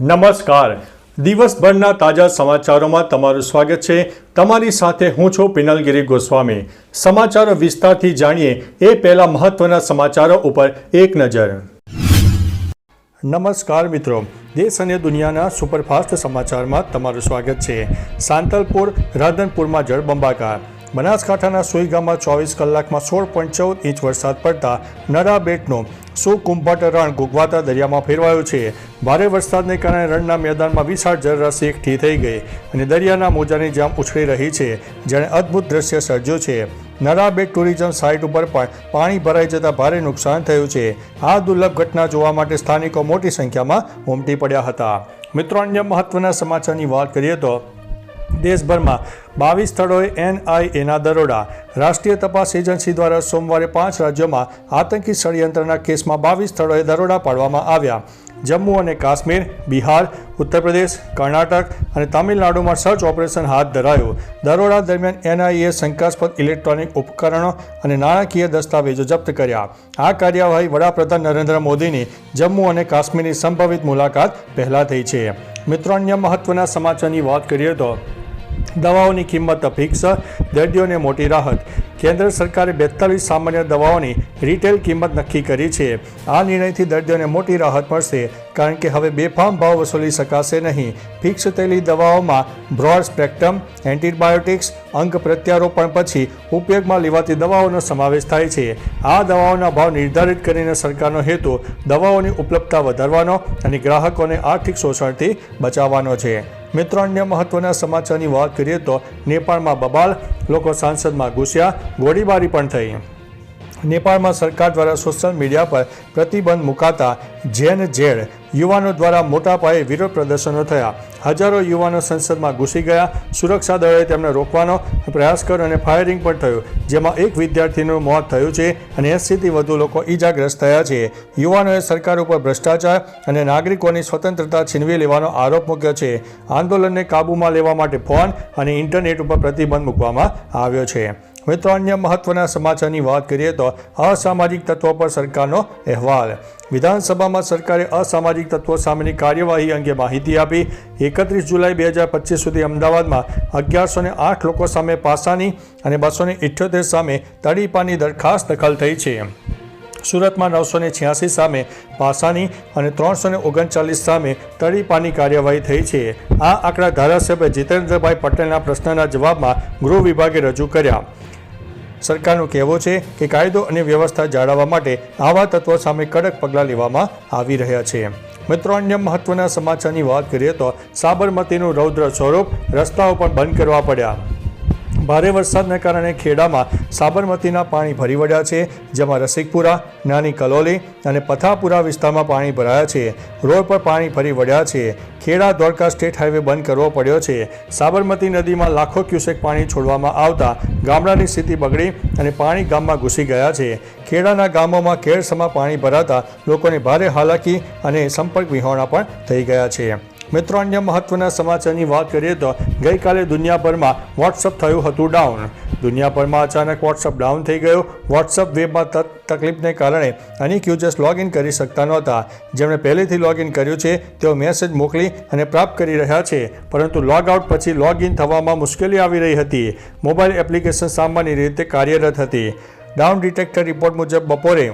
નમસ્કાર. દિવસભરના તાજા સમાચારોમાં તમારું સ્વાગત છે. તમારી સાથે હું છું પિનલગીરી ગોસ્વામી. સમાચારો વિસ્તારથી જાણીએ એ પહેલા મહત્વના સમાચારો ઉપર એક નજર. નમસ્કાર મિત્રો. દેશ અને દુનિયાના સુપરફાસ્ટ સમાચારમાં તમારું સ્વાગત છે. સાંતલપુર, રાધનપુરમાં જળબંબાકાર બનાસકાંઠાના સુઈગામાં ચોવીસ કલાકમાં સોળ પોઈન્ટ ચૌદ ઇંચ વરસાદ પડતા નરા બેટનું સુકુંભટ રણ ઘૂઘવાતા દરિયામાં ફેરવાયું છે. ભારે વરસાદને કારણે રણના મેદાનમાં વિશાળ જળરાશિ એકઠી થઈ ગઈ અને દરિયાના મોજાની જામ ઉછળી રહી છે, જેણે અદ્ભુત દ્રશ્ય સર્જ્યું છે. નરા બેટ ટુરિઝમ સાઇટ ઉપર પણ પાણી ભરાઈ જતાં ભારે નુકસાન થયું છે. આ દુર્લભ ઘટના જોવા માટે સ્થાનિકો મોટી સંખ્યામાં ઉમટી પડ્યા હતા. મિત્રો, અન્ય મહત્વના સમાચારની વાત કરીએ તો દેશભરમાં બાવીસ સ્થળોએ એનઆઈએના દરોડા. રાષ્ટ્રીય તપાસ એજન્સી દ્વારા સોમવારે પાંચ રાજ્યોમાં આતંકી ષડયંત્રના કેસમાં બાવીસ સ્થળોએ દરોડા પાડવામાં આવ્યા. જમ્મુ અને કાશ્મીર, બિહાર ઉત્તર પ્રદેશ કર્ણાટક અને તમિલનાડુમાં સર્ચ ઓપરેશન હાથ ધરાયું. દરોડા દરમિયાન એનઆઈએ શંકાસ્પદ ઇલેક્ટ્રોનિક ઉપકરણો અને નાણાકીય દસ્તાવેજો જપ્ત કર્યા. આ કાર્યવાહી વડાપ્રધાન નરેન્દ્ર મોદીની જમ્મુ અને કાશ્મીરની સંભવિત મુલાકાત પહેલાં થઈ છે. મિત્રો, અન્ય મહત્વના સમાચારની વાત કરીએ તો દવાઓની કિંમત ફિક્સ દર્દીઓને મોટી રાહત. કેન્દ્ર સરકારે બેતાલીસ સામાન્ય દવાઓની રિટેલ કિંમત નક્કી કરી છે. આ નિર્ણયથી દર્દીઓને મોટી રાહત મળશે, કારણ કે હવે બેફામ ભાવ વસૂલી શકાશે નહીં. ફિક્સ થયેલી દવાઓમાં બ્રોડ સ્પેક્ટ્રમ એન્ટીબાયોટિક્સ અંગ પ્રત્યારોપણ પછી ઉપયોગમાં લેવાતી દવાઓનો સમાવેશ થાય છે. આ દવાઓના ભાવ નિર્ધારિત કરીને સરકારનો હેતુ દવાઓની ઉપલબ્ધતા વધારવાનો અને ગ્રાહકોને આર્થિક શોષણથી બચાવવાનો છે. મિત્રો, અન્ય મહત્વના સમાચારની વાત કરીએ તો નેપાળમાં બબાલ, લોકો સાંસદમાં ઘૂસ્યા ગોળીબારી પણ થઈ. નેપાળમાં સરકાર દ્વારા સોશિયલ મીડિયા પર પ્રતિબંધ મુકાતા જેન ઝેડ યુવાનો દ્વારા મોટા પાયે વિરોધ પ્રદર્શનો થયા. હજારો યુવાનો સંસદમાં ઘૂસી ગયા. સુરક્ષા દળોએ તેમને રોકવાનો પ્રયાસ કર્યો અને ફાયરિંગ પણ થયું. જેમાં એક વિદ્યાર્થીનું મોત થયું છે અને એંસીથી વધુ લોકો ઈજાગ્રસ્ત થયા છે. યુવાનોએ સરકાર ઉપર ભ્રષ્ટાચાર અને નાગરિકોની સ્વતંત્રતા છીનવી લેવાનો આરોપ મૂક્યો છે. આંદોલનને કાબૂમાં લેવા માટે ફોન અને ઇન્ટરનેટ ઉપર પ્રતિબંધ મૂકવામાં આવ્યો છે. મિત્રો અન્ય મહત્વના સમાચારની વાત કરીએ તો અસામાજિક તત્વો પર સરકારનો અહેવાલ. વિધાનસભામાં સરકારે અસામાજિક તત્વો સામેની કાર્યવાહી અંગે માહિતી આપી. એકત્રીસ જુલાઈ બે હજાર પચીસ સુધી અમદાવાદમાં અગિયારસો ને આઠ લોકો સામે પાસાની અને બસો ને ઇઠ્યોતેર સામે તડીપાની દરખાસ્ત દખલ થઈ છે. સુરતમાં નવસો ને છ્યાસી સામે પાસાની અને ત્રણસો ને ઓગણચાલીસ સામે તડીપાની કાર્યવાહી થઈ છે. આ આંકડા ધારાસભ્ય જીતેન્દ્રભાઈ પટેલના પ્રશ્નના જવાબમાં ગૃહ વિભાગે રજૂ કર્યા. સરકારનું કહેવો છે કે કાયદો અને વ્યવસ્થા જાળવવા માટે આવા તત્વો સામે કડક પગલાં લેવામાં આવી રહ્યા છે. મિત્રો, અન્ય મહત્વના સમાચારની વાત કરીએ તો સાબરમતીનું રૌદ્ર સ્વરૂપ રસ્તાઓ પણ બંધ કરવા પડ્યા. ભારે વરસાદને કારણે ખેડામાં સાબરમતીના પાણી ભરી વળ્યા છે, જેમાં રસિકપુરા, નાની કલોલી અને પથાપુરા વિસ્તારમાં પાણી ભરાયા છે. રોડ પર પાણી ભરી વળ્યા છે. ખેડા દ્વારકા સ્ટેટ હાઈવે બંધ કરવો પડ્યો છે. સાબરમતી નદીમાં લાખો ક્યુસેક પાણી છોડવામાં આવતા ગામડાની સ્થિતિ બગડી અને પાણી ગામમાં ઘૂસી ગયા છે. ખેડાના ગામોમાં કેળસમાં પાણી ભરાતા લોકોને ભારે હાલાકી અને સંપર્ક વિહોણા પણ થઈ ગયા છે. મિત્રો, અન્ય મહત્વના સમાચારની વાત કરીએ તો ગઈકાલે દુનિયાભરમાં વોટ્સઅપ થયું હતું ડાઉન દુનિયાભરમાં અચાનક વોટ્સઅપ ડાઉન થઈ ગયું. વોટ્સઅપ વેબમાં તકલીફને કારણે અનેક યુઝર્સ લોગિન કરી શકતા નહોતા. જેમણે પહેલેથી લોગિન કર્યું છે, તેઓ મેસેજ મોકલી અને પ્રાપ્ત કરી રહ્યા છે. પરંતુ લોગઆઉટ પછી લોગિન થવામાં મુશ્કેલી આવી રહી હતી. મોબાઈલ એપ્લિકેશન સામાન્ય રીતે કાર્યરત હતી. ડાઉન ડિટેક્ટર રિપોર્ટ મુજબ બપોરે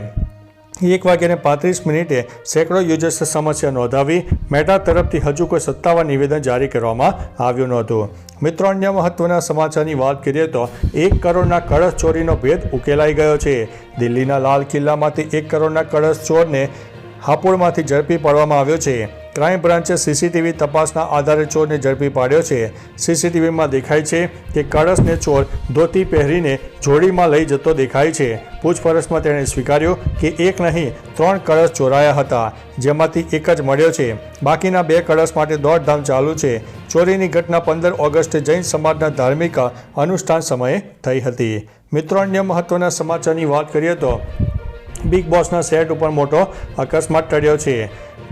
એક વાગ્યાને પાંત્રીસ મિનિટે સેંકડો યુઝર્સે સમસ્યા નોંધાવી મેટા તરફથી હજુ કોઈ સત્તાવાર નિવેદન જારી કરવામાં આવ્યું નહોતું. મિત્રો, અન્ય મહત્વના સમાચારની વાત કરીએ તો એક કરોડના કળશ ચોરીનો ભેદ ઉકેલાઈ ગયો છે. દિલ્હીના લાલ કિલ્લામાંથી એક કરોડના કળશ ચોરને હાપુડમાંથી ઝડપી પાડવામાં આવ્યો છે. ક્રાઇમ બ્રાન્ચે સીસીટીવી તપાસના આધારે ચોરને ઝડપી પાડ્યો છે. સીસીટીવીમાં દેખાય છે કે કળશને ચોર ધોતી પહેરીને જોડીમાં લઈ જતો દેખાય છે. પૂછપરછમાં તેણે સ્વીકાર્યું કે એક નહીં, ત્રણ કળશ ચોરાયા હતા, જેમાંથી એક જ મળ્યો છે. બાકીના બે કળશ માટે દોડધામ ચાલુ છે. ચોરીની ઘટના પંદર ઓગસ્ટે જૈન સમાજના ધાર્મિક અનુષ્ઠાન સમયે થઈ હતી. મિત્રો, અન્ય મહત્વના સમાચારની વાત કરીએ તો બિગ બોસના સેટ ઉપર મોટો અકસ્માત ટળ્યો છે.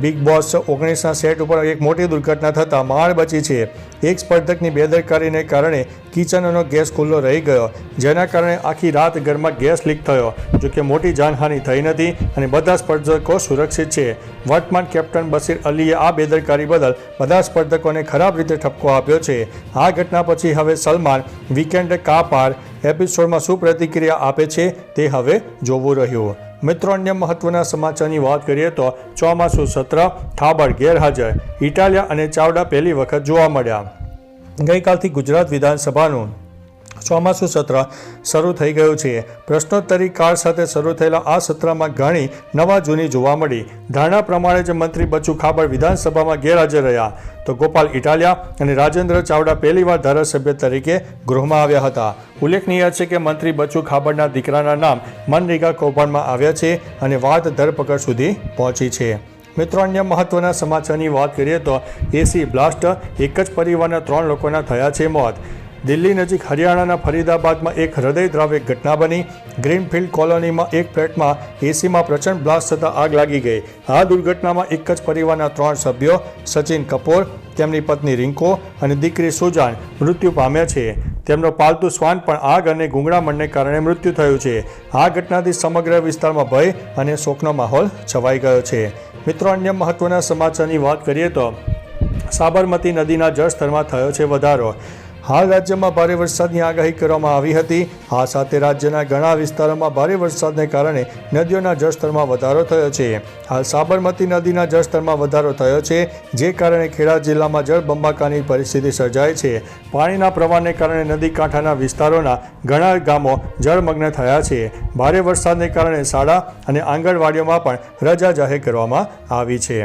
બિગ બોસ ઓગણીસના સેટ ઉપર એક મોટી દુર્ઘટના થતાં માળ બચી છે. એક સ્પર્ધકની બેદરકારીને કારણે કિચનનો ગેસ ખુલ્લો રહી ગયો, જેના કારણે આખી રાત ઘરમાં ગેસ લીક થયો જોકે મોટી જાનહાનિ થઈ નથી અને બધા સ્પર્ધકો સુરક્ષિત છે. વર્તમાન કેપ્ટન બશીર અલીએ આ બેદરકારી બદલ બધા સ્પર્ધકોને ખરાબ રીતે ઠપકો આપ્યો છે. આ ઘટના પછી હવે સલમાન વીકેન્ડ કા પાર એપિસોડમાં શું પ્રતિક્રિયા આપે છે તે હવે જોવું રહ્યું. મિત્રો, અન્ય મહત્વના સમાચારની વાત કરીએ તો ચોમાસું સત્ર થાબડ ગેરહાજર, ઇટાલિયા અને ચાવડા પહેલી વખત જોવા મળ્યા. ગઈકાલથી ગુજરાત વિધાનસભાનું ચોમાસું સત્ર શરૂ થઈ ગયું છે. પ્રશ્નોત્તરી કાળ સાથે શરૂ થયેલા આ સત્રમાં ઘણી નવા જૂની જોવા મળી. ધારણા પ્રમાણે જે મંત્રી બચુ ખાબડ વિધાનસભામાં ગેરહાજર રહ્યા. તો ગોપાલ ઇટાલિયા અને રાજેન્દ્ર ચાવડા પહેલીવાર ધારાસભ્ય તરીકે ગૃહમાં આવ્યા હતા. ઉલ્લેખનીય છે કે મંત્રી બચુ ખાબડના દીકરાના નામ મનરેગા કૌભાંડમાં આવ્યા છે અને વાત ધરપકડ સુધી પહોંચી છે. મિત્રો, અન્ય મહત્વના સમાચારની વાત કરીએ તો એસી બ્લાસ્ટ એક જ પરિવારના ત્રણ લોકોના થયા છે મોત. દિલ્હી નજીક હરિયાણાના ફરીદાબાદમાં એક હૃદયદ્રાવક ઘટના બની. ગ્રીનફિલ્ડ કોલોનીમાં એક ફ્લેટમાં એસીમાં પ્રચંડ બ્લાસ્ટ થતાં આગ લાગી ગઈ. આ દુર્ઘટનામાં એક જ પરિવારના ત્રણ સભ્યો, સચિન કપૂર, તેમની પત્ની રિંકો અને દીકરી સુજાન મૃત્યુ પામ્યા છે. તેમનો પાલતુ શ્વાન પણ આગ અને ગુંગળામણને કારણે મૃત્યુ થયું છે. આ ઘટનાથી સમગ્ર વિસ્તારમાં ભય અને શોકનો માહોલ છવાઈ ગયો છે. મિત્રો, અન્ય મહત્વના સમાચારની વાત કરીએ તો સાબરમતી નદીના જળસ્તરમાં થયો છે વધારો. હાલ રાજ્યમાં ભારે વરસાદની આગાહી કરવામાં આવી હતી. આ સાથે રાજ્યના ઘણા વિસ્તારોમાં ભારે વરસાદને કારણે નદીઓના જળસ્તરમાં વધારો થયો છે. હાલ સાબરમતી નદીના જળસ્તરમાં વધારો થયો છે, જે કારણે ખેડા જિલ્લામાં જળબંબાકાની પરિસ્થિતિ સર્જાય છે. પાણીના પ્રવાહને કારણે નદી કાંઠાના વિસ્તારોના ઘણા ગામો જળમગ્ન થયા છે. ભારે વરસાદને કારણે શાળા અને આંગણવાડીઓમાં પણ રજા જાહેર કરવામાં આવી છે.